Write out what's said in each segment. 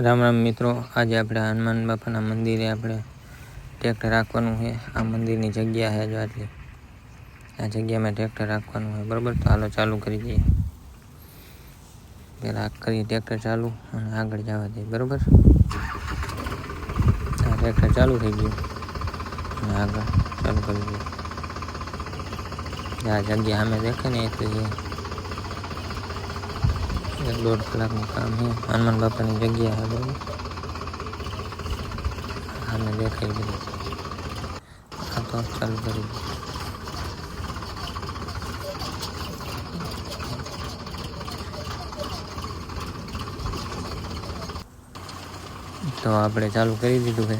રામ રામ મિત્રો, આજે આપણે હનુમાન બાપાના મંદિરે આપણે ટ્રેક્ટર રાખવાનું છે. આ મંદિરની જગ્યા છે જો આટલી. આ જગ્યામાં ટ્રેક્ટર રાખવાનું છે. બરાબર? તો હાલો ચાલુ કરી દઈએ. પહેલાં કરીએ ટ્રેક્ટર ચાલુ અને આગળ જવા દઈએ. બરાબર? આ ટ્રેક્ટર ચાલુ થઈ ગયું. અને આગળ ચાલુ કરી દઈએ. આ જગ્યા અમે દેખે ને એટલે એક દોઢ કલાકનું કામ છે. હનુમાન બાપાની જગ્યા છે, બરાબર? સામે દેખાઈ ગયું આ તો ચાલુ કરી તો આપણે ચાલુ કરી દીધું છે.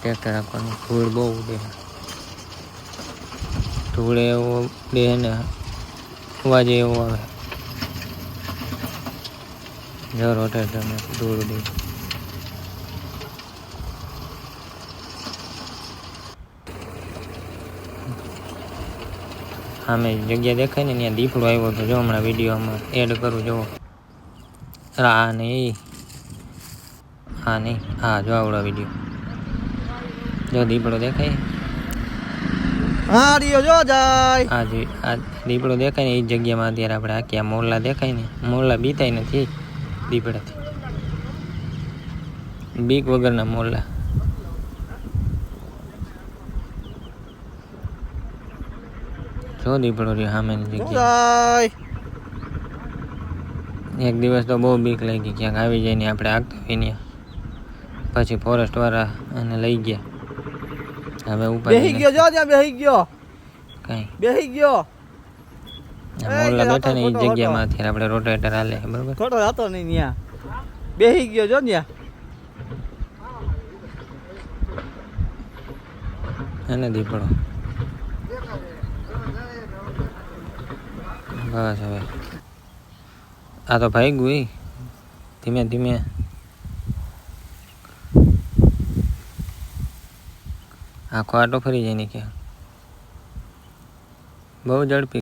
ટ્રેક્ટર આપવાનું. ધૂળ બહુ છે. ધૂળ એવો ઉડે ને, અવાજ એવો આવે. જો રોટેટરને દૂર ઉડે સામે જગ્યા દેખાય ને ત્યાં દીપડો આવ્યો તો જો હમણાં વિડીયોમાં એડ કરું જો આ નહીં. હા નહીં. હા જો આવડો વીડિયો જો દીપડો દેખાય. હા રિયો જો જાય. આ જે આ દીપડો દેખાય ને એ જગ્યામાં અત્યારે આપણે આખી આ મોરલા દેખાય ને. મોરલા બીતાય નથી. દીપડાથી બીક વગરના મોલ્લા. જો દીપડો રહ્યો સામેની જગ્યાએ. એક દિવસ તો બહુ બીક લાગી ક્યાંક આવી જાય ને આપણે આગતા વિન્યા પછી ફોરેસ્ટ વાળા એને લઈ ગયા. હવે ઉપર બેહી ગયો જો ત્યાં બેહી ગયો. કઈ. બેહી ગયો. મોરલા બેઠા ને એ ખોટો, જગ્યામાં આપણે રોટેટર હાલે બરોબર? ખોટો હતો નહીં ત્યાં. બેહી ગયો જો ત્યાં. એને દીપડો બસ હવે. આ તો ભાઈ ગુઈ. ધીમે ધીમે. આખો આટો ફરી જાય ને કે બહુ ઝડપી.